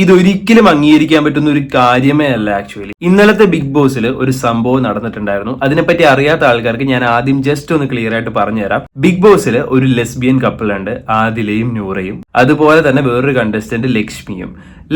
ഇതൊരിക്കലും അംഗീകരിക്കാൻ പറ്റുന്ന ഒരു കാര്യമേ അല്ല ആക്ച്വലി ഇന്നലത്തെ ബിഗ് ബോസിൽ ഒരു സംഭവം നടന്നിട്ടുണ്ടായിരുന്നു. അതിനെപ്പറ്റി അറിയാത്ത ആൾക്കാർക്ക് ഞാൻ ആദ്യം ജസ്റ്റ് ഒന്ന് ക്ലിയർ ആയിട്ട് പറഞ്ഞുതരാം. ബിഗ് ബോസിൽ ഒരു ലെസ്ബിയൻ കപ്പിൾ ഉണ്ട് ആദിലയും നൂറയും. അതുപോലെ തന്നെ വേറൊരു കണ്ടസ്റ്റന്റ് ലക്ഷ്മിയും.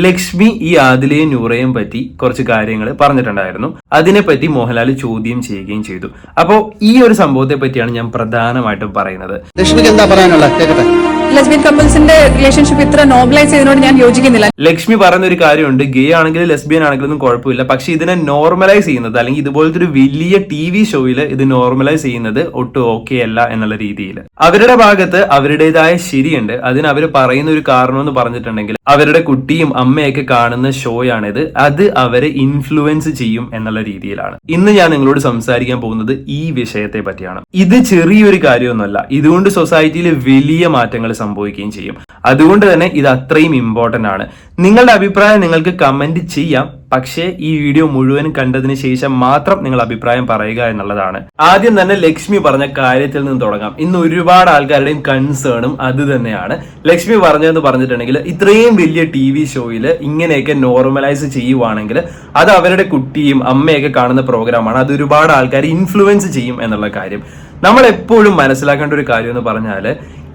ലക്ഷ്മി ഈ ആദിലയും നൂറയും പറ്റി കുറച്ച് കാര്യങ്ങൾ പറഞ്ഞിട്ടുണ്ടായിരുന്നു. അതിനെപ്പറ്റി മോഹൻലാൽ ചോദ്യം ചെയ്യുകയും ചെയ്തു. അപ്പോൾ ഈ ഒരു സംഭവത്തെ പറ്റിയാണ് ഞാൻ പ്രധാനമായിട്ടും പറയുന്നത്. ലക്ഷ്മിക്ക് എന്താ പറയാനുള്ളത്? ലെസ്ബിയൻ കപ്പിൾസിന്റെ റിലേഷൻഷിപ്പ് ഇത്ര നോർമലൈസ് ചെയ്തതിനോട് ഞാൻ യോജിക്കുന്നില്ല. ലക്ഷ്മി പറയുന്ന ഒരു കാര്യമുണ്ട് ഗേ ആണെങ്കിലും ലെസ്ബിയൻ ആണെങ്കിലും ഒന്നും കുഴപ്പമില്ല. പക്ഷെ ഇതിനെ നോർമലൈസ് ചെയ്യുന്നത് അല്ലെങ്കിൽ ഇതുപോലത്തെ ഒരു വലിയ ടി വി ഷോയിൽ ഇത് നോർമലൈസ് ചെയ്യുന്നത് ഒട്ടും ഓക്കെ അല്ല എന്നുള്ള രീതിയിൽ അവരുടെ ഭാഗത്ത് അവരുടേതായ ശരിയുണ്ട്. അതിന് അവർ പറയുന്ന ഒരു കാരണം എന്ന് പറഞ്ഞിട്ടുണ്ടെങ്കിൽ അവരുടെ കുട്ടിയും അമ്മയൊക്കെ കാണുന്ന ഷോയാണിത് അത് അവരെ ഇൻഫ്ലുവൻസ് ചെയ്യും എന്നുള്ള രീതിയിലാണ്. ഇന്ന് ഞാൻ നിങ്ങളോട് സംസാരിക്കാൻ പോകുന്നത് ഈ വിഷയത്തെ പറ്റിയാണ്. ഇത് ചെറിയൊരു കാര്യമൊന്നുമല്ല. ഇതുകൊണ്ട് സൊസൈറ്റിയിൽ വലിയ മാറ്റങ്ങൾ സംഭവിക്കുകയും ചെയ്യും. അതുകൊണ്ട് തന്നെ ഇത് അത്രയും ഇമ്പോർട്ടന്റ് ആണ്. നിങ്ങളുടെ അഭിപ്രായം നിങ്ങൾക്ക് കമന്റ് ചെയ്യാം. പക്ഷേ ഈ വീഡിയോ മുഴുവൻ കണ്ടതിന് ശേഷം മാത്രം നിങ്ങൾ അഭിപ്രായം പറയുക എന്നുള്ളതാണ്. ആദ്യം തന്നെ ലക്ഷ്മി പറഞ്ഞ കാര്യത്തിൽ നിന്ന് തുടങ്ങാം. ഇന്ന് ഒരുപാട് ആൾക്കാരുടെയും കൺസേണും അത് തന്നെയാണ്. ലക്ഷ്മി പറഞ്ഞതെന്ന് പറഞ്ഞിട്ടുണ്ടെങ്കിൽ ഇത്രയും വലിയ ടി വി ഷോയിൽ ഇങ്ങനെയൊക്കെ നോർമലൈസ് ചെയ്യുവാണെങ്കിൽ അത് അവരുടെ കുട്ടിയും അമ്മയൊക്കെ കാണുന്ന പ്രോഗ്രാമാണ് അത് ഒരുപാട് ആൾക്കാർ ഇൻഫ്ലുവൻസ് ചെയ്യും എന്നുള്ള കാര്യം. നമ്മൾ എപ്പോഴും മനസ്സിലാക്കേണ്ട ഒരു കാര്യം എന്ന് പറഞ്ഞാൽ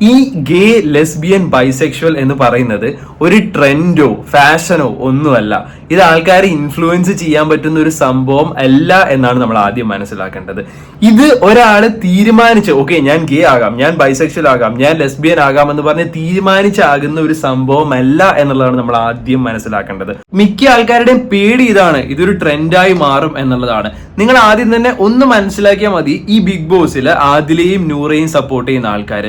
ഈ ഗേ ലെസ്ബിയൻ ബൈസെക്ഷൽ എന്ന് പറയുന്നത് ഒരു ട്രെൻഡോ ഫാഷനോ ഒന്നുമല്ല. ഇത് ആൾക്കാരെ ഇൻഫ്ലുവൻസ് ചെയ്യാൻ പറ്റുന്ന ഒരു സംഭവം അല്ല എന്നാണ് നമ്മൾ ആദ്യം മനസ്സിലാക്കേണ്ടത്. ഇത് ഒരാൾ തീരുമാനിച്ച് ഓക്കെ ഞാൻ ഗേ ആകാം ഞാൻ ബൈസെക്ഷൽ ആകാം ഞാൻ ലെസ്ബിയൻ ആകാം എന്ന് പറഞ്ഞ് തീരുമാനിച്ചാകുന്ന ഒരു സംഭവം അല്ല എന്നുള്ളതാണ് നമ്മൾ ആദ്യം മനസ്സിലാക്കേണ്ടത്. മിക്ക ആൾക്കാരുടെയും പേടി ഇതാണ് ഇതൊരു ട്രെൻഡായി മാറും എന്നുള്ളതാണ്. നിങ്ങൾ ആദ്യം തന്നെ ഒന്ന് മനസ്സിലാക്കിയാൽ മതി ഈ ബിഗ് ബോസിൽ ആദിലയും നൂറയും സപ്പോർട്ട് ചെയ്യുന്ന ആൾക്കാർ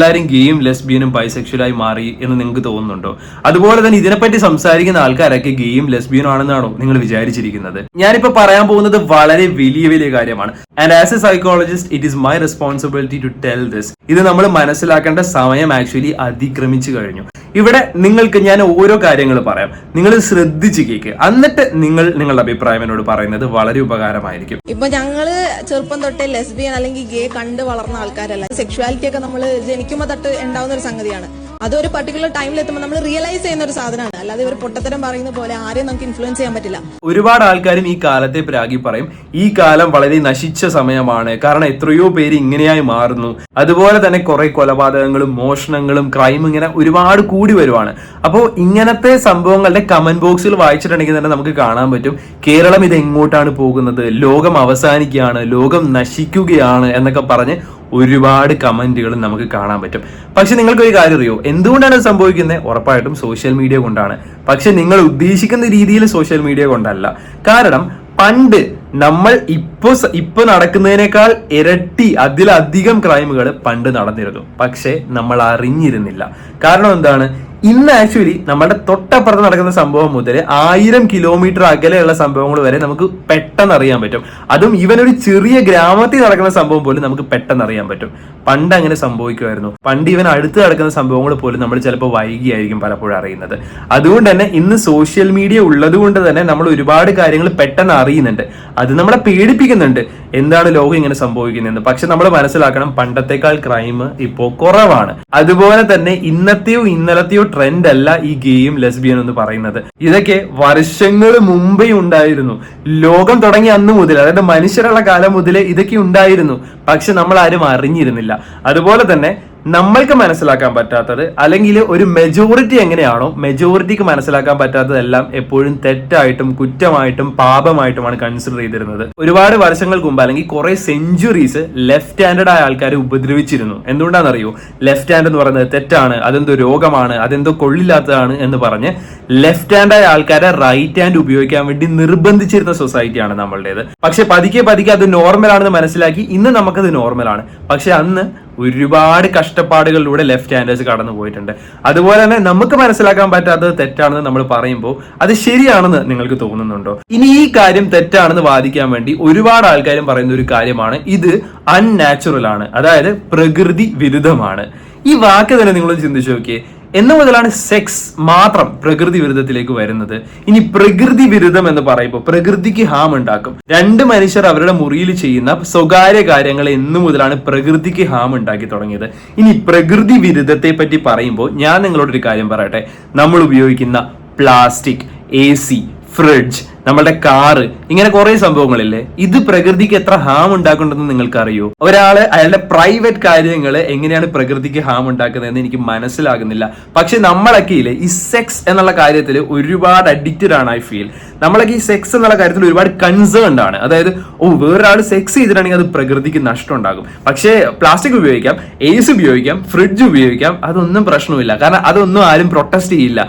ഇവരെല്ലാവരും ഗെയും ലെസ്ബിയനും ബൈസെക്ഷലായി മാറി എന്ന് നിങ്ങൾക്ക് തോന്നുന്നുണ്ടോ? അതുപോലെ തന്നെ ഇതിനെപ്പറ്റി സംസാരിക്കുന്ന ആൾക്കാരൊക്കെ ഗെയും ലെസ്ബിയനും ആണെന്നാണോ നിങ്ങൾ വിചാരിച്ചിരിക്കുന്നത്? ഞാനിപ്പോ പറയാൻ പോകുന്നത് വളരെ വലിയ വലിയ കാര്യമാണ്. And as a psychologist it is my responsibility to tell this ഇത് നമ്മൾ മനസ്സിലാക്കേണ്ട സമയം ആക്ച്വലി അതിക്രമിച്ചു കഴിഞ്ഞു. ഇവിടെ നിങ്ങൾക്ക് ഞാൻ ഓരോ കാര്യങ്ങൾ പറയാം. നിങ്ങൾ ശ്രദ്ധിച്ച് കേക്ക്. എന്നിട്ട് നിങ്ങൾ നിങ്ങളുടെ അഭിപ്രായം എന്നോട് പറയുന്നത് വളരെ ഉപകാരമായിരിക്കും. ഇപ്പൊ ഞങ്ങൾ ചെറുപ്പം തൊട്ടേ ലെസ്ബിയൻ അല്ലെങ്കിൽ ഗേ കണ്ട് വളർന്ന ആൾക്കാരല്ല. സെക്ഷുവാലിറ്റി ഒക്കെ നമ്മൾ ജനിക്കുമ്പോൾ തൊട്ട് ഉണ്ടാവുന്ന ഒരു സംഗതിയാണ്. അതൊരു പർട്ടിക്കുലർ ടൈമിൽ എത്തുമ്പോൾ നമ്മൾ റിയലൈസ് ചെയ്യുന്ന ഒരു സാധനമാണ്. അല്ലാതെ ഇവർ പൊട്ടത്തരം പറയുന്ന പോലെ ആരെയും നമുക്ക് ഇൻഫ്ലുവൻസ് ചെയ്യാൻ പറ്റില്ല. ഒരുപാട് ആൾക്കാരും ഈ കാലത്തെ പ്രാഗി പറയും ഈ കാലം വളരെ നശിച്ച സമയമാണ്. കാരണം എത്രയോ പേര് ഇങ്ങനെയായി മാറുന്നു. അതുപോലെ തന്നെ കുറെ കൊലപാതകങ്ങളും മോഷണങ്ങളും ക്രൈം ഇങ്ങനെ ഒരുപാട് കൂടി വരുവാണ്. അപ്പോൾ ഇങ്ങനത്തെ സംഭവങ്ങളുടെ കമന്റ് ബോക്സിൽ വായിച്ചിട്ടുണ്ടെങ്കിൽ തന്നെ നമുക്ക് കാണാൻ പറ്റും കേരളം ഇത് എങ്ങോട്ടാണ് പോകുന്നത്? ലോകം അവസാനിക്കുകയാണ്. ലോകം നശിക്കുകയാണ്. എന്നൊക്കെ പറഞ്ഞ് ഒരുപാട് കമന്റുകൾ നമുക്ക് കാണാൻ പറ്റും. പക്ഷെ നിങ്ങൾക്ക് ഒരു കാര്യം അറിയോ? എന്തുകൊണ്ടാണ് സംഭവിക്കുന്നത്? ഉറപ്പായിട്ടും സോഷ്യൽ മീഡിയ കൊണ്ടാണ്. പക്ഷെ നിങ്ങൾ ഉദ്ദേശിക്കുന്ന രീതിയിൽ സോഷ്യൽ മീഡിയ കൊണ്ടല്ല. കാരണം പണ്ട് നമ്മൾ ഇപ്പോ ഇപ്പൊ നടക്കുന്നതിനേക്കാൾ ഇരട്ടി അതിലധികം ക്രൈമുകൾ പണ്ട് നടന്നിരുന്നു. പക്ഷെ നമ്മൾ അറിഞ്ഞിരുന്നില്ല. കാരണം എന്താണ്? ഇന്ന് ആക്ച്വലി നമ്മുടെ തൊട്ടപ്പുറത്ത് നടക്കുന്ന സംഭവം മുതൽ ആയിരം കിലോമീറ്റർ അകലെയുള്ള സംഭവങ്ങൾ വരെ നമുക്ക് പെട്ടെന്ന് അറിയാൻ പറ്റും. അതും ഇവനൊരു ചെറിയ ഗ്രാമത്തിൽ നടക്കുന്ന സംഭവം പോലും നമുക്ക് പെട്ടെന്ന് അറിയാൻ പറ്റും. പണ്ട് അങ്ങനെ സംഭവിക്കുമായിരുന്നു. പണ്ട് ഇവൻ അടുത്ത് നടക്കുന്ന സംഭവങ്ങൾ പോലും നമ്മൾ ചിലപ്പോൾ വൈകിയായിരിക്കും പലപ്പോഴും അറിയുന്നത്. അതുകൊണ്ട് തന്നെ ഇന്ന് സോഷ്യൽ മീഡിയ ഉള്ളത് കൊണ്ട് തന്നെ നമ്മൾ ഒരുപാട് കാര്യങ്ങൾ പെട്ടെന്ന് അറിയുന്നുണ്ട്. അത് നമ്മളെ പേടിപ്പിക്കുന്നുണ്ട്. എന്താണ് ലോകം ഇങ്ങനെ സംഭവിക്കുന്നതെന്ന്. പക്ഷെ നമ്മൾ മനസ്സിലാക്കണം പണ്ടത്തെക്കാൾ ക്രൈം ഇപ്പോ കുറവാണ്. അതുപോലെ തന്നെ ഇന്നത്തെയോ ഇന്നലത്തെയോ ട്രെൻഡ് അല്ല ഈ ഗെയിം ലെസ്ബിയൻ എന്ന് പറയുന്നത്. ഇതൊക്കെ വർഷങ്ങൾ മുമ്പേ ഉണ്ടായിരുന്നു. ലോകം തുടങ്ങി അന്ന് മുതൽ അതായത് മനുഷ്യരുള്ള കാലം മുതൽ ഇതൊക്കെ ഉണ്ടായിരുന്നു. പക്ഷെ നമ്മൾ ആരും അറിഞ്ഞിരുന്നില്ല. അതുപോലെ തന്നെ നമ്മൾക്ക് മനസ്സിലാക്കാൻ പറ്റാത്തത് അല്ലെങ്കിൽ ഒരു മെജോറിറ്റി എങ്ങനെയാണോ മെജോറിറ്റിക്ക് മനസ്സിലാക്കാൻ പറ്റാത്തതെല്ലാം എപ്പോഴും തെറ്റായിട്ടും കുറ്റമായിട്ടും പാപമായിട്ടുമാണ് കൺസിഡർ ചെയ്തിരുന്നത്. ഒരുപാട് വർഷങ്ങൾക്ക് മുമ്പ് അല്ലെങ്കിൽ കുറെ സെഞ്ചുറീസ് ലെഫ്റ്റ് ഹാൻഡഡ് ആയ ആൾക്കാരെ ഉപദ്രവിച്ചിരുന്നു. എന്തുകൊണ്ടാണെന്നറിയോ? ലെഫ്റ്റ് ഹാൻഡ് എന്ന് പറയുന്നത് തെറ്റാണ് അതെന്തോ രോഗമാണ് അതെന്തോ കൊള്ളില്ലാത്തതാണ് എന്ന് പറഞ്ഞ് ലെഫ്റ്റ് ഹാൻഡ് ആയ ആൾക്കാരെ റൈറ്റ് ഹാൻഡ് ഉപയോഗിക്കാൻ വേണ്ടി നിർബന്ധിച്ചിരുന്ന സൊസൈറ്റിയാണ് നമ്മളുടേത്. പക്ഷെ പതുക്കെ പതുക്കെ അത് നോർമൽ ആണെന്ന് മനസ്സിലാക്കി ഇന്ന് നമുക്കത് ആണ്. പക്ഷെ അന്ന് ഒരുപാട് കഷ്ടപ്പാടുകളിലൂടെ ലെഫ്റ്റ് ഹാൻഡേഴ്സ് കടന്നു പോയിട്ടുണ്ട്. അതുപോലെ തന്നെ നമുക്ക് മനസ്സിലാക്കാൻ പറ്റാത്തത് തെറ്റാണെന്ന് നമ്മൾ പറയുമ്പോൾ അത് ശരിയാണെന്ന് നിങ്ങൾക്ക് തോന്നുന്നുണ്ടോ? ഇനി ഈ കാര്യം തെറ്റാണെന്ന് വാദിക്കാൻ വേണ്ടി ഒരുപാട് ആൾക്കാരും പറയുന്ന ഒരു കാര്യമാണ്. ഇത് അൺനാച്ചുറൽ ആണ്. അതായത് പ്രകൃതി വിരുദ്ധമാണ്. ഈ വാക്ക് തന്നെ നിങ്ങൾ ചിന്തിച്ചു നോക്കിയേ. എന്ന് മുതലാണ് സെക്സ് മാത്രം പ്രകൃതി വിരുദ്ധത്തിലേക്ക് വരുന്നത്. ഇനി പ്രകൃതി വിരുദ്ധം എന്ന് പറയുമ്പോൾ പ്രകൃതിക്ക് ഹാം ഉണ്ടാക്കും. രണ്ട് മനുഷ്യർ അവരുടെ മുറിയിൽ ചെയ്യുന്ന സ്വകാര്യ കാര്യങ്ങൾ എന്നു മുതലാണ് പ്രകൃതിക്ക് ഹാം ഉണ്ടാക്കി തുടങ്ങിയത്. ഇനി പ്രകൃതി വിരുദ്ധത്തെ പറ്റി പറയുമ്പോൾ ഞാൻ നിങ്ങളോടൊരു കാര്യം പറയട്ടെ. നമ്മൾ ഉപയോഗിക്കുന്ന പ്ലാസ്റ്റിക് എ സി ഫ്രിഡ്ജ് നമ്മുടെ കാറ് ഇങ്ങനെ കുറെ സംഭവങ്ങളില്ലേ? ഇത് പ്രകൃതിക്ക് എത്ര ഹാം ഉണ്ടാക്കുന്നുണ്ടെന്ന് നിങ്ങൾക്ക് അറിയോ ഒരാൾ അയാളുടെ പ്രൈവറ്റ് കാര്യങ്ങൾ എങ്ങനെയാണ് പ്രകൃതിക്ക് ഹാം ഉണ്ടാക്കുന്നതെന്ന് എനിക്ക് മനസ്സിലാകുന്നില്ല. പക്ഷെ നമ്മളൊക്കെ ഇല്ലേ ഈ സെക്സ് എന്നുള്ള കാര്യത്തിൽ ഒരുപാട് അഡിക്റ്റഡ് ആണ് ഐ ഫീൽ നമ്മളൊക്കെ ഈ സെക്സ് എന്നുള്ള കാര്യത്തിൽ ഒരുപാട് കൺസേൺഡ് ആണ്. അതായത് ഓ വേറൊരാൾ സെക്സ് ചെയ്തിട്ടാണെങ്കിൽ അത് പ്രകൃതിക്ക് നഷ്ടം ഉണ്ടാകും പക്ഷേ പ്ലാസ്റ്റിക് ഉപയോഗിക്കാം എ ഉപയോഗിക്കാം ഫ്രിഡ്ജ് ഉപയോഗിക്കാം അതൊന്നും പ്രശ്നമില്ല കാരണം അതൊന്നും ആരും പ്രൊട്ടസ്റ്റ് ചെയ്യില്ല.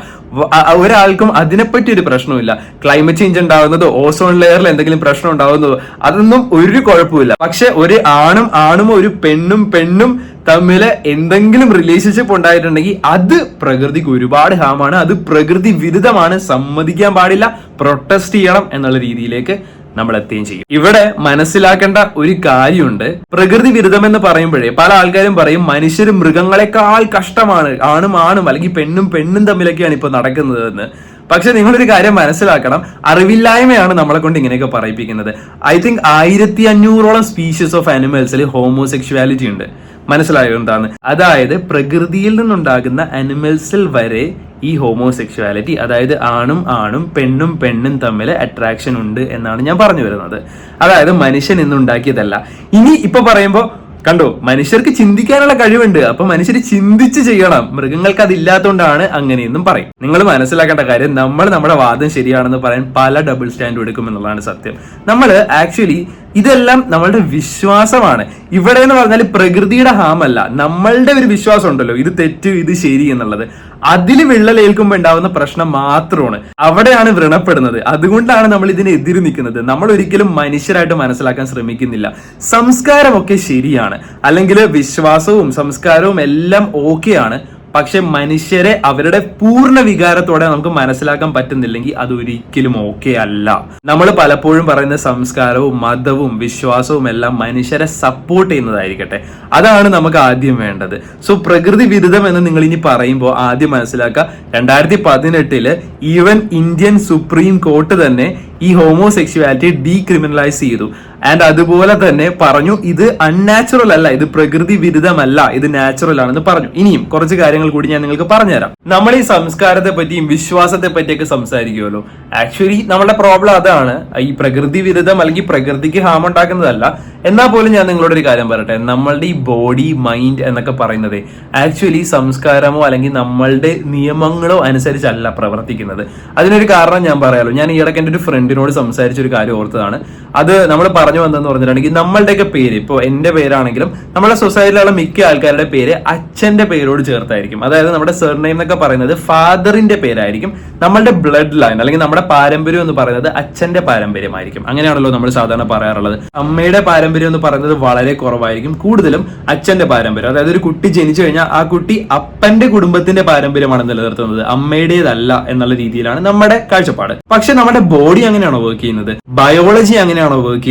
ഒരാൾക്കും അതിനെപ്പറ്റി ഒരു പ്രശ്നമില്ല ക്ലൈമറ്റ് ചേഞ്ച് ഉണ്ടാവുന്നതോ ഓസോൺ ലെയറിൽ എന്തെങ്കിലും പ്രശ്നം ഉണ്ടാവുന്നതോ അതൊന്നും ഒരു കുഴപ്പമില്ല പക്ഷെ ഒരു ആണും ആണും ഒരു പെണ്ണും പെണ്ണും തമ്മിൽ എന്തെങ്കിലും റിലേഷൻഷിപ്പ് ഉണ്ടായിട്ടുണ്ടെങ്കിൽ അത് പ്രകൃതിക്ക് ഒരുപാട് ഹാമാണ് അത് പ്രകൃതി വിരുദ്ധമാണ്. സമ്മതിക്കാൻ പാടില്ല. പ്രൊട്ടസ്റ്റ് ചെയ്യണം എന്നുള്ള രീതിയിലേക്ക് നമ്മൾ എത്തുകയും ചെയ്യും. ഇവിടെ മനസ്സിലാക്കേണ്ട ഒരു കാര്യമുണ്ട്. പ്രകൃതി വിരുദ്ധം എന്ന് പറയുമ്പോഴേ പല ആൾക്കാരും പറയും മനുഷ്യരും മൃഗങ്ങളെക്കാൾ കഷ്ടമാണ്. ആണും ആണും അല്ലെങ്കിൽ പെണ്ണും പെണ്ണും തമ്മിലൊക്കെയാണ് ഇപ്പൊ നടക്കുന്നത് എന്ന് പക്ഷെ നിങ്ങളൊരു കാര്യം മനസ്സിലാക്കണം. അറിവില്ലായ്മയാണ് നമ്മളെ കൊണ്ട് ഇങ്ങനെയൊക്കെ പറയിപ്പിക്കുന്നത്. ഐ തിങ്ക് ആയിരത്തി അഞ്ഞൂറോളം സ്പീഷീസ് ഓഫ് അനിമൽസിൽ ഹോമോസെക്ഷുവാലിറ്റി ഉണ്ട്. മനസ്സിലായോ എന്താണ്? അതായത് പ്രകൃതിയിൽ നിന്നുണ്ടാകുന്ന അനിമൽസിൽ വരെ ഈ ഹോമോസെക്ഷുവാലിറ്റി അതായത് ആണും ആണും പെണ്ണും പെണ്ണും തമ്മിൽ അട്രാക്ഷൻ ഉണ്ട് എന്നാണ് ഞാൻ പറഞ്ഞു വരുന്നത്. അതായത് മനുഷ്യൻ ഇന്നുണ്ടാക്കിയതല്ല. ഇനി ഇപ്പൊ പറയുമ്പോ കണ്ടോ മനുഷ്യർക്ക് ചിന്തിക്കാനുള്ള കഴിവുണ്ട്. അപ്പൊ മനുഷ്യർ ചിന്തിച്ച് ചെയ്യണം. മൃഗങ്ങൾക്ക് അതില്ലാത്തതുകൊണ്ടാണ് അങ്ങനെയെന്നും പറയും. നിങ്ങൾ മനസ്സിലാക്കേണ്ട കാര്യം നമ്മൾ നമ്മുടെ വാദം ശരിയാണെന്ന് പറയാൻ പല ഡബിൾ സ്റ്റാൻഡ് എടുക്കും എന്നുള്ളതാണ് സത്യം. നമ്മൾ ആക്ച്വലി ഇതെല്ലാം നമ്മളുടെ വിശ്വാസമാണ്. ഇവിടെ എന്ന് പറഞ്ഞാൽ പ്രകൃതിയുടെ ഹാമല്ല നമ്മളുടെ ഒരു വിശ്വാസം ഉണ്ടല്ലോ ഇത് തെറ്റ് ഇത് ശരി എന്നുള്ളത്. അതിൽ വിള്ളലേൽക്കുമ്പോൾ ഉണ്ടാവുന്ന പ്രശ്നം മാത്രമാണ്. അവിടെയാണ് വ്രണപ്പെടുന്നത്. അതുകൊണ്ടാണ് നമ്മൾ ഇതിനെ എതിര് നിൽക്കുന്നത്. നമ്മൾ ഒരിക്കലും മനുഷ്യരായിട്ട് മനസ്സിലാക്കാൻ ശ്രമിക്കുന്നില്ല. സംസ്കാരമൊക്കെ ശരിയാണ്. അല്ലെങ്കിൽ വിശ്വാസവും സംസ്കാരവും എല്ലാം ഓക്കെയാണ് പക്ഷെ മനുഷ്യരെ അവരുടെ പൂർണ വികാരത്തോടെ നമുക്ക് മനസ്സിലാക്കാൻ പറ്റുന്നില്ലെങ്കിൽ അത് ഒരിക്കലും ഓക്കെ അല്ല. നമ്മൾ പലപ്പോഴും പറയുന്ന സംസ്കാരവും മതവും വിശ്വാസവും എല്ലാം മനുഷ്യരെ സപ്പോർട്ട് ചെയ്യുന്നതായിരിക്കട്ടെ. അതാണ് നമുക്ക് ആദ്യം വേണ്ടത്. സോ പ്രകൃതി വിരുദ്ധം എന്ന് നിങ്ങൾ ഇനി പറയുമ്പോൾ ആദ്യം മനസ്സിലാക്കുക രണ്ടായിരത്തി പതിനെട്ടിൽ ഈവൻ ഇന്ത്യൻ സുപ്രീം കോർട്ട് തന്നെ ഈ ഹോമോസെക്ഷുവാലിറ്റി ഡീക്രിമിനലൈസ് ചെയ്തു. ആൻഡ് അതുപോലെ തന്നെ പറഞ്ഞു ഇത് അൺനാച്ചുറൽ അല്ല ഇത് പ്രകൃതി വിരുദ്ധമല്ല ഇത് നാച്ചുറൽ ആണെന്ന് പറഞ്ഞു. ഇനിയും കുറച്ച് കാര്യങ്ങൾ കൂടി ഞാൻ നിങ്ങൾക്ക് പറഞ്ഞുതരാം. നമ്മൾ ഈ സംസ്കാരത്തെ പറ്റിയും വിശ്വാസത്തെ പറ്റിയൊക്കെ സംസാരിക്കുമല്ലോ. ആക്ച്വലി നമ്മുടെ പ്രോബ്ലം അതാണ് ഈ പ്രകൃതി വിരുദ്ധം അല്ലെങ്കിൽ പ്രകൃതിക്ക് ഹാം ഉണ്ടാക്കുന്നതല്ല. എന്നാൽ പോലും ഞാൻ നിങ്ങളോട് ഒരു കാര്യം പറയട്ടെ നമ്മളുടെ ഈ ബോഡി മൈൻഡ് എന്നൊക്കെ പറയുന്നത് ആക്ച്വലി സംസ്കാരമോ അല്ലെങ്കിൽ നമ്മളുടെ നിയമങ്ങളോ അനുസരിച്ചല്ല പ്രവർത്തിക്കുന്നത്. അതിനൊരു കാരണം ഞാൻ പറയാലോ. ഞാൻ ഈ ഇടയ്ക്ക് എന്റെ ഒരു ഫ്രണ്ടിനോട് സംസാരിച്ച ഒരു കാര്യം ഓർത്തതാണ്. അത് നമ്മൾ പറഞ്ഞു വന്നതെന്ന് പറഞ്ഞിട്ടുണ്ടെങ്കിൽ നമ്മളുടെയൊക്കെ പേര് ഇപ്പോൾ എന്റെ പേരാണെങ്കിലും നമ്മുടെ സൊസൈറ്റിയിലുള്ള മിക്ക ആൾക്കാരുടെ പേര് അച്ഛന്റെ പേരോട് ചേർത്തായിരിക്കും. അതായത് നമ്മുടെ സെർനെയിം എന്നൊക്കെ പറയുന്നത് ഫാദറിന്റെ പേരായിരിക്കും. നമ്മളുടെ ബ്ലഡ് ലൈൻ അല്ലെങ്കിൽ നമ്മുടെ പാരമ്പര്യം എന്ന് പറയുന്നത് അച്ഛന്റെ പാരമ്പര്യമായിരിക്കും. അങ്ങനെയാണല്ലോ നമ്മൾ സാധാരണ പറയാറുള്ളത്. അമ്മയുടെ പാരമ്പര്യം എന്ന് പറയുന്നത് വളരെ കുറവായിരിക്കും. കൂടുതലും അച്ഛന്റെ പാരമ്പര്യം. അതായത് ഒരു കുട്ടി ജനിച്ചു കഴിഞ്ഞാൽ ആ കുട്ടി അപ്പന്റെ കുടുംബത്തിന്റെ പാരമ്പര്യമാണ് നിലനിർത്തുന്നത്. അമ്മയുടേതല്ല എന്നുള്ള രീതിയിലാണ് നമ്മുടെ കാഴ്ചപ്പാട്. പക്ഷെ നമ്മുടെ ബോഡി അങ്ങനെയാണോ വർക്ക് ചെയ്യുന്നത്? ബയോളജി അങ്ങനെയാണോ വർക്ക്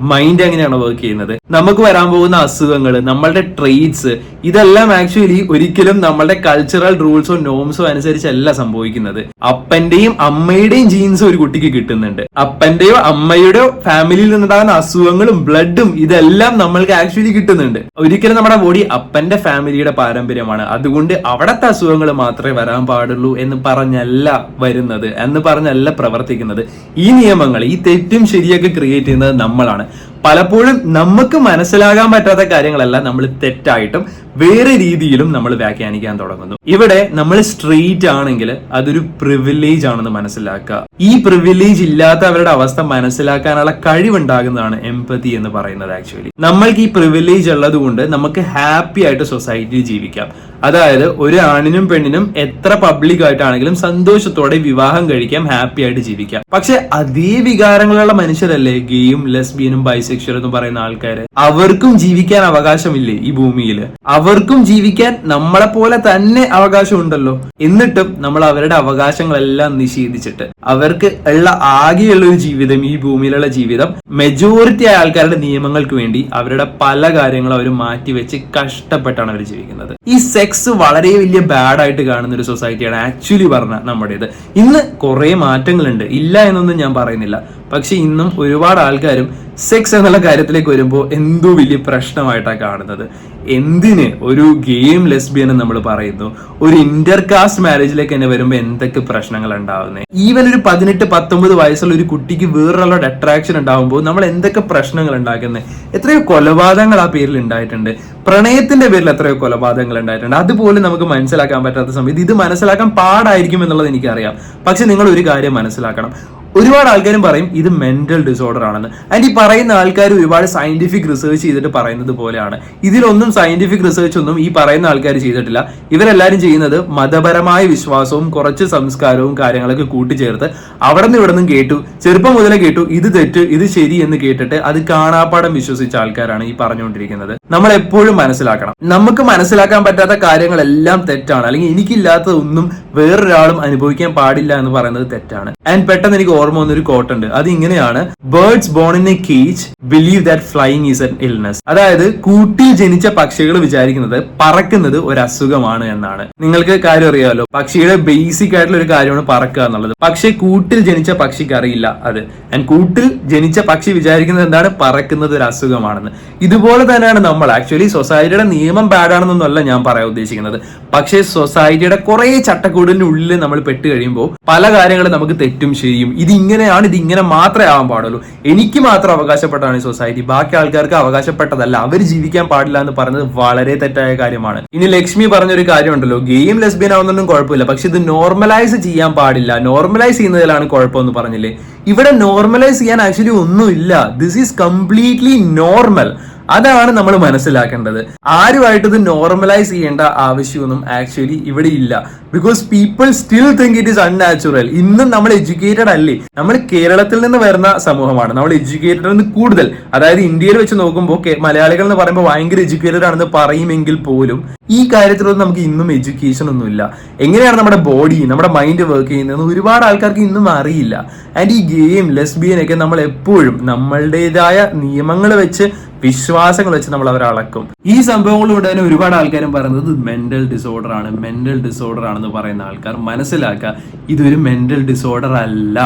മൈൻഡ് എങ്ങനെയാണ് വർക്ക് ചെയ്യുന്നത്? നമുക്ക് വരാൻ പോകുന്ന അസുഖങ്ങൾ നമ്മളുടെ ട്രെയ്റ്റ്സ് ഇതെല്ലാം ആക്ച്വലി ഒരിക്കലും നമ്മളുടെ കൾച്ചറൽ റൂൾസോ നോംസോ അനുസരിച്ചല്ല സംഭവിക്കുന്നത്. അപ്പന്റെയും അമ്മയുടെയും ജീൻസ് ഒരു കുട്ടിക്ക് കിട്ടുന്നുണ്ട്. അപ്പന്റെയോ അമ്മയുടെയോ ഫാമിലിയിൽ നിന്നുണ്ടാകുന്ന അസുഖങ്ങളും ബ്ലഡും ഇതെല്ലാം നമ്മൾക്ക് ആക്ച്വലി കിട്ടുന്നുണ്ട്. ഒരിക്കലും നമ്മുടെ ബോഡി അപ്പന്റെ ഫാമിലിയുടെ പാരമ്പര്യമാണ്. അതുകൊണ്ട് അവിടത്തെ അസുഖങ്ങൾ മാത്രമേ വരാൻ പാടുള്ളൂ എന്ന് പറഞ്ഞല്ല വരുന്നത് എന്ന് പറഞ്ഞല്ല പ്രവർത്തിക്കുന്നത്. ഈ നിയമങ്ങൾ ഈ തെറ്റും ശരിയൊക്കെ ക്രിയേറ്റ് ചെയ്യുന്നത് നമ്മളാണ്. ആണ് പലപ്പോഴും നമുക്ക് മനസ്സിലാകാൻ പറ്റാത്ത കാര്യങ്ങളെല്ലാം നമ്മൾ തെറ്റായിട്ടും വേറെ രീതിയിലും നമ്മൾ വ്യാഖ്യാനിക്കാൻ തുടങ്ങുന്നു. ഇവിടെ നമ്മൾ സ്ട്രെയിറ്റ് ആണെങ്കിൽ അതൊരു പ്രിവിലേജ് ആണെന്ന് മനസ്സിലാക്കുക. ഈ പ്രിവിലേജ് ഇല്ലാത്തവരുടെ അവസ്ഥ മനസ്സിലാക്കാനുള്ള കഴിവുണ്ടാകുന്നതാണ് എംപതി എന്ന് പറയുന്നത് ആക്ച്വലി നമ്മൾക്ക് ഈ പ്രിവിലേജ് ഉള്ളത് കൊണ്ട് നമുക്ക് ഹാപ്പി ആയിട്ട് സൊസൈറ്റിയിൽ ജീവിക്കാം. അതായത് ഒരു ആണിനും പെണ്ണിനും എത്ര പബ്ലിക് ആയിട്ടാണെങ്കിലും സന്തോഷത്തോടെ വിവാഹം കഴിക്കാം ഹാപ്പി ആയിട്ട് ജീവിക്കാം. പക്ഷെ അതേ വികാരങ്ങളുള്ള മനുഷ്യരല്ലേ ഗെയും ലെസ്ബിയനും ബൈസെക്ഷൽ എന്ന് പറയുന്ന ആൾക്കാര്. അവർക്കും ജീവിക്കാൻ അവകാശമില്ലേ ഈ ഭൂമിയിൽ അവർക്കും ജീവിക്കാൻ നമ്മളെ പോലെ തന്നെ അവകാശമുണ്ടല്ലോ. എന്നിട്ടും നമ്മൾ അവരുടെ അവകാശങ്ങളെല്ലാം നിഷേധിച്ചിട്ട് അവർക്ക് ഉള്ള ആകെയുള്ള ഒരു ജീവിതം ഈ ഭൂമിയിലുള്ള ജീവിതം മെജോറിറ്റി ആയ ആൾക്കാരുടെ നിയമങ്ങൾക്ക് വേണ്ടി അവരുടെ പല കാര്യങ്ങളും അവർ മാറ്റിവെച്ച് കഷ്ടപ്പെട്ടാണ് അവർ ജീവിക്കുന്നത്. ഈ സെക്സ് വളരെ വലിയ ബാഡ് ആയിട്ട് കാണുന്ന ഒരു സൊസൈറ്റിയാണ് ആക്ച്വലി പറഞ്ഞ നമ്മുടേത്. ഇന്ന് കുറെ മാറ്റങ്ങളുണ്ട്. ഇല്ല എന്നൊന്നും ഞാൻ പറയുന്നില്ല. പക്ഷെ ഇന്നും ഒരുപാട് ആൾക്കാരും സെക്സ് എന്നുള്ള കാര്യത്തിലേക്ക് വരുമ്പോൾ എന്തോ വലിയ പ്രശ്നമായിട്ടാണ് കാണുന്നത്. എന്തിന്? ഒരു ഗെയിം ലെസ്ബിയൻ നമ്മൾ പറയുന്നു. ഒരു ഇന്റർ കാസ്റ്റ് മാരേജിലേക്ക് തന്നെ വരുമ്പോൾ എന്തൊക്കെ പ്രശ്നങ്ങൾ ഉണ്ടാവുന്നത് ഈവൻ ഒരു പതിനെട്ട് പത്തൊമ്പത് വയസ്സുള്ള ഒരു കുട്ടിക്ക് വേറൊരാളോട് അട്രാക്ഷൻ ഉണ്ടാകുമ്പോൾ നമ്മൾ എന്തൊക്കെ പ്രശ്നങ്ങൾ ഉണ്ടാക്കുന്നത് എത്രയോ കൊലപാതകങ്ങൾ ആ പേരിൽ ഉണ്ടായിട്ടുണ്ട്. പ്രണയത്തിന്റെ പേരിൽ എത്രയോ കൊലപാതകങ്ങൾ ഉണ്ടായിട്ടുണ്ട്. അതുപോലെ നമുക്ക് മനസ്സിലാക്കാൻ പറ്റാത്ത സമയത്ത് ഇത് മനസ്സിലാക്കാൻ പാടായിരിക്കും എന്നുള്ളത് എനിക്കറിയാം. പക്ഷെ നിങ്ങൾ ഒരു കാര്യം മനസ്സിലാക്കണം. ഒരുപാട് ആൾക്കാരും പറയും ഇത് മെന്റൽ ഡിസോർഡർ ആണെന്ന്. ആൻഡ് ഈ പറയുന്ന ആൾക്കാർ ഒരുപാട് സയന്റിഫിക് റിസർച്ച് ചെയ്തിട്ട് പറയുന്നത് പോലെയാണ്. ഇതിലൊന്നും സയന്റിഫിക് റിസർച്ച് ഒന്നും ഈ പറയുന്ന ആൾക്കാർ ചെയ്തിട്ടില്ല. ഇവരെല്ലാരും ചെയ്യുന്നത് മതപരമായ വിശ്വാസവും കുറച്ച് സംസ്കാരവും കാര്യങ്ങളൊക്കെ കൂട്ടിച്ചേർത്ത് അവിടെ നിന്ന് ഇവിടെ നിന്നും കേട്ടു. ചെറുപ്പം മുതലേ കേട്ടു ഇത് തെറ്റ് ഇത് ശരി എന്ന് കേട്ടിട്ട് അത് കാണാപ്പാടം വിശ്വസിച്ച ആൾക്കാരാണ് ഈ പറഞ്ഞുകൊണ്ടിരിക്കുന്നത്. നമ്മൾ എപ്പോഴും മനസ്സിലാക്കണം. നമുക്ക് മനസ്സിലാക്കാൻ പറ്റാത്ത കാര്യങ്ങളെല്ലാം തെറ്റാണ്. അല്ലെങ്കിൽ എനിക്കില്ലാത്തതൊന്നും വേറൊരാളും അനുഭവിക്കാൻ പാടില്ല എന്ന് പറയുന്നത് തെറ്റാണ്. ആൻഡ് പെട്ടെന്ന് എനിക്ക് ഓർമ്മ വന്നൊരു കോട്ട് ഉണ്ട്. അത് ഇങ്ങനെയാണ് birds born in a cage believe that flying is an illness അതായത് കൂട്ടിൽ ജനിച്ച പക്ഷികൾ വിചാരിക്കുന്നത് പറക്കുന്നത് ഒരു അസുഖമാണ് എന്നാണ്. നിങ്ങൾക്ക് കാര്യം അറിയാമല്ലോ പക്ഷിയുടെ ബേസിക് ആയിട്ടുള്ള ഒരു കാര്യമാണ് പറക്കുക എന്നുള്ളത്. പക്ഷേ കൂട്ടിൽ ജനിച്ച പക്ഷിക്ക് അറിയില്ല അത്. ആൻഡ് കൂട്ടിൽ ജനിച്ച പക്ഷി വിചാരിക്കുന്നത് എന്താണ്? പറക്കുന്നത് ഒരു അസുഖമാണെന്ന് ഇതുപോലെ തന്നെയാണ് നമ്മൾ ആക്ച്വലി സൊസൈറ്റിയുടെ നിയമം ബാഡ് ആണെന്നൊന്നല്ല ഞാൻ പറയാൻ ഉദ്ദേശിക്കുന്നത്. പക്ഷേ സൊസൈറ്റിയുടെ കുറെ ചട്ടക്കൂടിന്റെ ഉള്ളിൽ നമ്മൾ പെട്ട് കഴിയുമ്പോൾ പല കാര്യങ്ങളും നമുക്ക് തെറ്റും ശരിയും. ഇത് ഇങ്ങനെയാണ് ഇത് ഇങ്ങനെ മാത്രമേ ആവാൻ പാടുള്ളൂ. എനിക്ക് മാത്രം അവകാശപ്പെട്ടാണ് സൊസൈറ്റി ബാക്കി ആൾക്കാർക്ക് അവകാശപ്പെട്ടതല്ല. അവർ ജീവിക്കാൻ പാടില്ല എന്ന് പറയുന്നത് വളരെ തെറ്റായ കാര്യമാണ്. ഇനി ലക്ഷ്മി പറഞ്ഞൊരു കാര്യമുണ്ടല്ലോ. ഗെയിം ലെസ്ബിയൻ ആവുന്നൊന്നും കുഴപ്പമില്ല. പക്ഷെ ഇത് നോർമലൈസ് ചെയ്യാൻ പാടില്ല. നോർമലൈസ് ചെയ്യുന്നതിലാണ് കുഴപ്പമെന്ന് പറഞ്ഞില്ലേ? ഇവിടെ നോർമലൈസ് ചെയ്യാൻ ആക്ച്വലി ഒന്നുമില്ല. ദിസ് ഈസ് കംപ്ലീറ്റ്ലി നോർമൽ അതാണ് നമ്മൾ മനസ്സിലാക്കേണ്ടത്. ആരുമായിട്ട് ഇത് നോർമലൈസ് ചെയ്യേണ്ട ആവശ്യമൊന്നും ആക്ച്വലി ഇവിടെ ഇല്ല. Because people still think it is unnatural ഇന്നും നമ്മൾ എഡ്യൂക്കേറ്റഡ് അല്ലേ? നമ്മൾ കേരളത്തിൽ നിന്ന് വരുന്ന സമൂഹമാണ്. നമ്മൾ എഡ്യൂക്കേറ്റഡ് എന്ന് കൂടുതൽ. അതായത് ഇന്ത്യയിൽ വെച്ച് നോക്കുമ്പോൾ മലയാളികൾ എന്ന് പറയുമ്പോൾ ഭയങ്കര എഡ്യൂക്കേറ്റഡ് ആണെന്ന് പറയുമെങ്കിൽ പോലും ഈ കാര്യത്തിലൊന്നും നമുക്ക് ഇന്നും എഡ്യൂക്കേഷൻ ഒന്നുമില്ല എങ്ങനെയാണ് നമ്മുടെ ബോഡി നമ്മുടെ മൈൻഡ് വർക്ക് ചെയ്യുന്നത് ഒരുപാട് ആൾക്കാർക്ക് ഇന്നും അറിയില്ല. ആൻഡ് ഈ ഗെയിം ലെസ്ബിയൻ ഒക്കെ നമ്മൾ എപ്പോഴും നമ്മളുടേതായ നിയമങ്ങൾ വെച്ച് വിശ്വാസങ്ങൾ വെച്ച് നമ്മൾ അവരെ അളക്കും. ഈ സംഭവങ്ങളിലൂടെ തന്നെ ഒരുപാട് ആൾക്കാരും പറയുന്നത് മെന്റൽ ഡിസോർഡർ ആണ്. മെന്റൽ ഡിസോർഡർ ആണെന്ന് പറയുന്ന ആൾക്കാർ മനസ്സിലാക്കുക ഇതൊരു മെന്റൽ ഡിസോർഡർ അല്ല.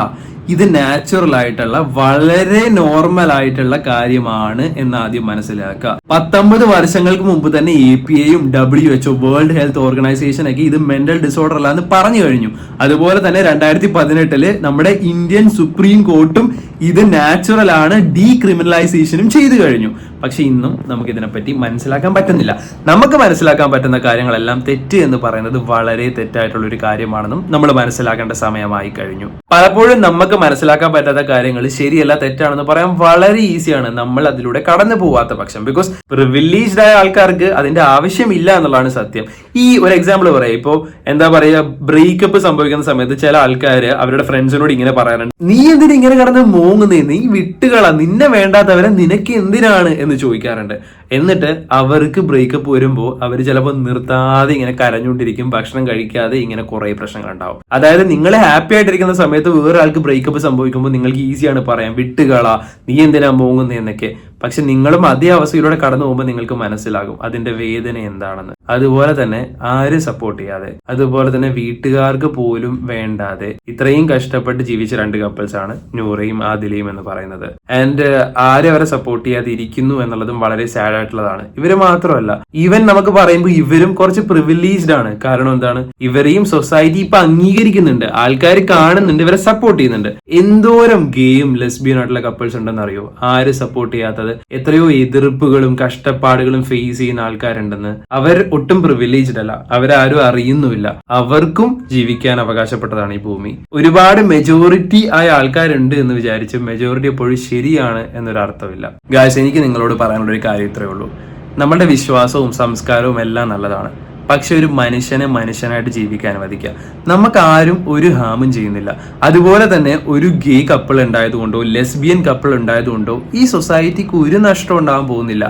ഇത് നാച്ചുറൽ ആയിട്ടുള്ള വളരെ നോർമൽ ആയിട്ടുള്ള കാര്യമാണ് എന്ന് ആദ്യം മനസ്സിലാക്കുക. പത്തൊമ്പത് വർഷങ്ങൾക്ക് മുമ്പ് തന്നെ എ പി എയും W H O world health organisation ഒക്കെ ഇത് മെന്റൽ ഡിസോർഡർ അല്ല എന്ന് പറഞ്ഞു കഴിഞ്ഞു. അതുപോലെ തന്നെ രണ്ടായിരത്തി പതിനെട്ടിൽ നമ്മുടെ ഇന്ത്യൻ സുപ്രീം കോർട്ടും ഇത് നാച്ചുറൽ ആണ് ഡീക്രിമിനലൈസേഷനും ചെയ്തു കഴിഞ്ഞു. പക്ഷെ ഇന്നും നമുക്ക് ഇതിനെപ്പറ്റി മനസ്സിലാക്കാൻ പറ്റുന്നില്ല. നമുക്ക് മനസ്സിലാക്കാൻ പറ്റുന്ന കാര്യങ്ങളെല്ലാം തെറ്റ് എന്ന് പറയുന്നത് വളരെ തെറ്റായിട്ടുള്ള ഒരു കാര്യമാണെന്നും നമ്മൾ മനസ്സിലാക്കേണ്ട സമയമായി കഴിഞ്ഞു. പലപ്പോഴും നമുക്ക് മനസ്സിലാക്കാൻ പറ്റാത്ത കാര്യങ്ങൾ ശരിയല്ല തെറ്റാണെന്ന് പറയാൻ വളരെ ഈസിയാണ് നമ്മൾ അതിലൂടെ കടന്നു പോവാത്ത പക്ഷം. ബിക്കോസ് പ്രിവിലേജ്ഡ് ആയ ആൾക്കാർക്ക് അതിന്റെ ആവശ്യമില്ല എന്നുള്ളതാണ് സത്യം. ഈ ഒരു എക്സാമ്പിൾ പറയാം. ഇപ്പോ എന്താ പറയുക ബ്രേക്കപ്പ് സംഭവിക്കുന്ന സമയത്ത് ചില ആൾക്കാർ അവരുടെ ഫ്രണ്ട്സിനോട് ഇങ്ങനെ പറയാറുണ്ട്. നീ എന്തിനാ ഇങ്ങനെ കടന്ന് മോങ്ങുന്നേ? നീ വിട്ടുകള. നിന്നെ വേണ്ടാത്തവരെ നിനക്ക് എന്തിനാണ്? എന്ന് ചോദിക്കാറുണ്ട്. എന്നിട്ട് അവർക്ക് ബ്രേക്കപ്പ് വരുമ്പോൾ അവർ ചിലപ്പോൾ നിർത്താതെ ഇങ്ങനെ കരഞ്ഞുകൊണ്ടിരിക്കും ഭക്ഷണം കഴിക്കാതെ ഇങ്ങനെ കുറെ പ്രശ്നങ്ങൾ ഉണ്ടാവും അതായത് നിങ്ങൾ ഹാപ്പി ആയിട്ടിരിക്കുന്ന സമയത്ത് വേറെ ആൾക്ക് ബ്രേക്കപ്പ് സംഭവിക്കുമ്പോൾ നിങ്ങൾക്ക് ഈസിയാണ് പറയാം വിട്ടുകള നീ എന്തിനാ മോങ്ങുന്നേ എന്നൊക്കെ. പക്ഷെ നിങ്ങളും അതേ അവസ്ഥയിലൂടെ കടന്നു പോകുമ്പോൾ നിങ്ങൾക്ക് മനസ്സിലാകും അതിന്റെ വേദന എന്താണെന്ന്. അതുപോലെ തന്നെ ആരും സപ്പോർട്ട് ചെയ്യാതെ അതുപോലെ തന്നെ വീട്ടുകാർക്ക് പോലും വേണ്ടാതെ ഇത്രയും കഷ്ടപ്പെട്ട് ജീവിച്ച രണ്ട് കപ്പിൾസ് ആണ് നൂറയും ആദിലയും എന്ന് പറയുന്നത്. ആൻഡ് ആരും അവരെ സപ്പോർട്ട് ചെയ്യാതെ ഇരിക്കുന്നു എന്നുള്ളതും വളരെ സാഡ് ആയിട്ടുള്ളതാണ്. ഇവർ മാത്രമല്ല ഈവൻ നമുക്ക് പറയുമ്പോൾ ഇവരും കുറച്ച് പ്രിവിലേജ്ഡ് ആണ്. കാരണം എന്താണ്? ഇവരെയും സൊസൈറ്റി ഇപ്പൊ അംഗീകരിക്കുന്നുണ്ട്. ആൾക്കാർ കാണുന്നുണ്ട് ഇവരെ സപ്പോർട്ട് ചെയ്യുന്നുണ്ട്. എന്തോരം ഗെയിം ലെസ്ബിയൻ ആയിട്ടുള്ള കപ്പിൾസ് ഉണ്ടെന്ന് അറിയോ ആര് സപ്പോർട്ട് ചെയ്യാത്തത് എത്രയോ എതിർപ്പുകളും കഷ്ടപ്പാടുകളും ഫേസ് ചെയ്യുന്ന ആൾക്കാരുണ്ടെന്ന്. അവർ ഒട്ടും പ്രിവിലേജ്ഡ് അല്ല. അവരാരും അറിയുന്നുമില്ല. അവർക്കും ജീവിക്കാൻ അവകാശപ്പെട്ടതാണ് ഈ ഭൂമി. ഒരുപാട് മെജോറിറ്റി ആയ ആൾക്കാരുണ്ട് എന്ന് വിചാരിച്ച് മെജോറിറ്റി എപ്പോഴും ശരിയാണ് എന്നൊരു അർത്ഥമില്ല. ഗായ്സ് എനിക്ക് നിങ്ങളോട് പറയാനുള്ള ഒരു കാര്യം ഇത്രയേ ഉള്ളൂ. നമ്മുടെ വിശ്വാസവും സംസ്കാരവും എല്ലാം നല്ലതാണ്. പക്ഷെ ഒരു മനുഷ്യനെ മനുഷ്യനായിട്ട് ജീവിക്കാൻ അനുവദിക്കുക. നമുക്ക് ആരും ഒരു ഹാമും ചെയ്യുന്നില്ല. അതുപോലെ തന്നെ ഒരു ഗേ കപ്പിൾ ഉണ്ടായതുകൊണ്ടോ ലെസ്ബിയൻ കപ്പിൾ ഉണ്ടായതുകൊണ്ടോ ഈ സൊസൈറ്റിക്ക് ഒരു നഷ്ടം ഉണ്ടാകാൻ പോകുന്നില്ല.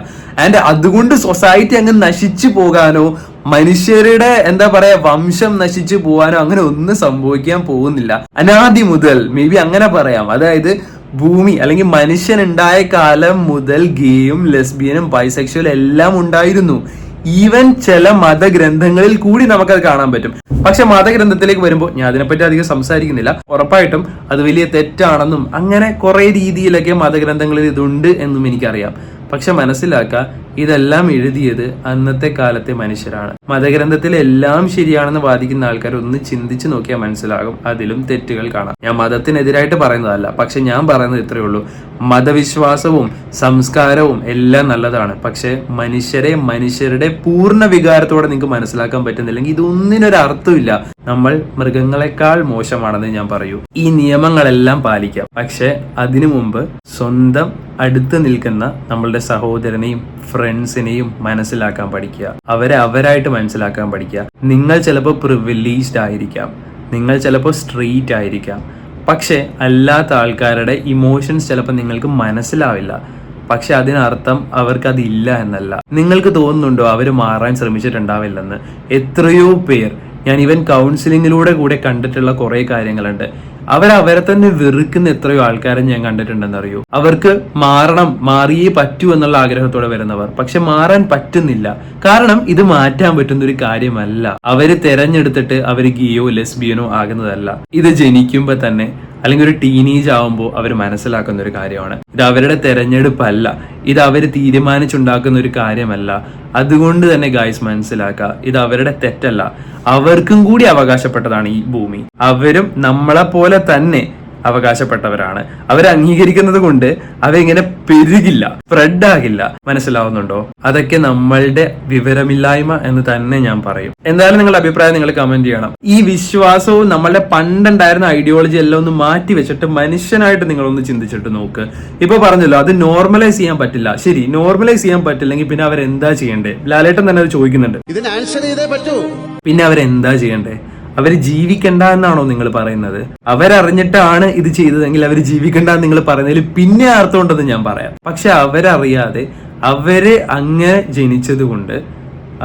ആൻഡ് അതുകൊണ്ട് സൊസൈറ്റി അങ്ങ് നശിച്ചു പോകാനോ മനുഷ്യരുടെ എന്താ പറയാ വംശം നശിച്ചു പോകാനോ അങ്ങനെ ഒന്നും സംഭവിക്കാൻ പോകുന്നില്ല. അനാദി മുതൽ മേ ബി അങ്ങനെ പറയാം. അതായത് ഭൂമി അല്ലെങ്കിൽ മനുഷ്യൻ ഉണ്ടായ കാലം മുതൽ ഗേയും ലെസ്ബിയനും ബൈസെക്ഷലും എല്ലാം ഉണ്ടായിരുന്നു. ഈവൻ ചില മതഗ്രന്ഥങ്ങളിൽ കൂടി നമുക്കത് കാണാൻ പറ്റും. പക്ഷെ മതഗ്രന്ഥത്തിലേക്ക് വരുമ്പോൾ ഞാൻ അതിനെപ്പറ്റി അധികം സംസാരിക്കുന്നില്ല. ഉറപ്പായിട്ടും അത് വലിയ തെറ്റാണെന്നും അങ്ങനെ കുറെ രീതിയിലൊക്കെ മതഗ്രന്ഥങ്ങളിൽ ഇതുണ്ട് എന്നും എനിക്കറിയാം. പക്ഷെ മനസ്സിലാക്കുക ഇതെല്ലാം എഴുതിയത് അന്നത്തെ കാലത്തെ മനുഷ്യരാണ്. മതഗ്രന്ഥത്തിൽ എല്ലാം ശരിയാണെന്ന് വാദിക്കുന്ന ആൾക്കാർ ഒന്ന് ചിന്തിച്ചു നോക്കിയാൽ മനസ്സിലാകും. അതിലും തെറ്റുകൾ കാണാം. ഞാൻ മതത്തിനെതിരായിട്ട് പറയുന്നതല്ല പക്ഷെ ഞാൻ പറയുന്നത് ഇത്രയേ ഉള്ളൂ. മതവിശ്വാസവും സംസ്കാരവും എല്ലാം നല്ലതാണ്. പക്ഷെ മനുഷ്യരെ മനുഷ്യരുടെ പൂർണ വികാരത്തോടെ നിങ്ങൾക്ക് മനസ്സിലാക്കാൻ പറ്റുന്നില്ലെങ്കിൽ ഇതൊന്നിനൊരു അർത്ഥമില്ല. നമ്മൾ മൃഗങ്ങളെക്കാൾ മോശമാണെന്ന് ഞാൻ പറയൂ. ഈ നിയമങ്ങളെല്ലാം പാലിക്കാം. പക്ഷെ അതിനു മുമ്പ് സ്വന്തം അടുത്ത് നിൽക്കുന്ന നമ്മളുടെ സഹോദരനെയും ഫ്രണ്ട്സിനെയും മനസ്സിലാക്കാൻ പഠിക്കുക. അവരെ അവരായിട്ട് മനസ്സിലാക്കാൻ പഠിക്കുക. നിങ്ങൾ ചിലപ്പോൾ പ്രിവിലേജ്ഡ് ആയിരിക്കാം. നിങ്ങൾ ചിലപ്പോൾ സ്ട്രീറ്റ് ആയിരിക്കാം. പക്ഷേ അല്ലാത്ത ആൾക്കാരുടെ ഇമോഷൻസ് ചിലപ്പോൾ നിങ്ങൾക്ക് മനസ്സിലാവില്ല. പക്ഷെ അതിനർത്ഥം അവർക്ക് അതില്ല എന്നല്ല. നിങ്ങൾക്ക് തോന്നുന്നുണ്ടോ അവർ മാറാൻ ശ്രമിച്ചിട്ടുണ്ടാവില്ലെന്ന്? എത്രയോ പേർ ഞാൻ ഇവൻ കൗൺസിലിങ്ങിലൂടെ കൂടെ കണ്ടിട്ടുള്ള കുറെ കാര്യങ്ങളുണ്ട്. അവരവരെ അവരെ തന്നെ വെറുക്കുന്ന എത്രയോ ആൾക്കാരെ ഞാൻ കണ്ടിട്ടുണ്ടെന്ന് അറിയൂ. അവർക്ക് മാറണം മാറിയേ പറ്റൂ എന്നുള്ള ആഗ്രഹത്തോടെ വരുന്നവർ. പക്ഷെ മാറാൻ പറ്റുന്നില്ല. കാരണം ഇത് മാറ്റാൻ പറ്റുന്ന ഒരു കാര്യമല്ല. അവർ തെരഞ്ഞെടുത്തിട്ട് അവർ ഗിയോ ലെസ്ബിയനോ ആകുന്നതല്ല. ഇത് ജനിക്കുമ്പോ തന്നെ അല്ലെങ്കിൽ ഒരു ടീനേജ് ആവുമ്പോൾ അവർ മനസ്സിലാക്കുന്ന ഒരു കാര്യമാണ്. ഇത് അവരുടെ തെരഞ്ഞെടുപ്പല്ല. ഇത് അവർ തീരുമാനിച്ചുണ്ടാക്കുന്ന ഒരു കാര്യമല്ല. അതുകൊണ്ട് തന്നെ ഗായ്സ് മനസ്സിലാക്കുക ഇത് അവരുടെ തെറ്റല്ല. അവർക്കും കൂടി അവകാശപ്പെട്ടതാണ് ഈ ഭൂമി. അവരും നമ്മളെ പോലെ തന്നെ അവകാശപ്പെട്ടവരാണ്. അവർ അംഗീകരിക്കുന്നത് കൊണ്ട് അവയിങ്ങനെ പെരുകില്ല സ്പ്രെഡ് ആകില്ല. മനസ്സിലാവുന്നുണ്ടോ? അതൊക്കെ നമ്മളുടെ വിവരമില്ലായ്മ എന്ന് തന്നെ ഞാൻ പറയും. എന്തായാലും നിങ്ങളുടെ അഭിപ്രായം നിങ്ങൾ കമന്റ് ചെയ്യണം. ഈ വിശ്വാസവും നമ്മളുടെ പണ്ടുണ്ടായിരുന്ന ഐഡിയോളജി എല്ലാം ഒന്ന് മാറ്റി വെച്ചിട്ട് മനുഷ്യനായിട്ട് നിങ്ങളൊന്ന് ചിന്തിച്ചിട്ട് നോക്ക്. ഇപ്പൊ പറഞ്ഞല്ലോ അത് നോർമലൈസ് ചെയ്യാൻ പറ്റില്ല. ശരി നോർമലൈസ് ചെയ്യാൻ പറ്റില്ലെങ്കിൽ പിന്നെ അവരെന്താ ചെയ്യണ്ടേ? ലാലേട്ടൻ തന്നെ അത് ചോദിക്കുന്നുണ്ട്. ഇതിന് ആൻസർ ചെയ്തേ പറ്റൂ. പിന്നെ അവരെന്താ ചെയ്യണ്ടേ? അവർ ജീവിക്കണ്ട എന്നാണോ നിങ്ങൾ പറയുന്നത്? അവരറിഞ്ഞിട്ടാണ് ഇത് ചെയ്തതെങ്കിൽ അവർ ജീവിക്കണ്ട എന്ന് നിങ്ങൾ പറയുന്നതിൽ പിന്നെ അർത്ഥമുണ്ടെന്ന് ഞാൻ പറയാം. പക്ഷെ അവരറിയാതെ അവർ അങ്ങ് ജനിച്ചത് കൊണ്ട്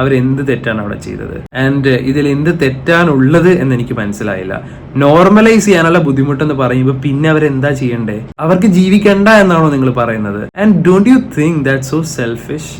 അവരെന്ത് തെറ്റാണ് അവിടെ ചെയ്തത്? ആൻഡ് ഇതിൽ എന്ത് തെറ്റാണുള്ളത് എന്ന് എനിക്ക് മനസ്സിലായില്ല. നോർമലൈസ് ചെയ്യാനുള്ള ബുദ്ധിമുട്ടെന്ന് പറയുമ്പോൾ പിന്നെ അവരെന്താ ചെയ്യണ്ടേ? അവർക്ക് ജീവിക്കണ്ട എന്നാണോ നിങ്ങൾ പറയുന്നത്? And don't you think that so selfish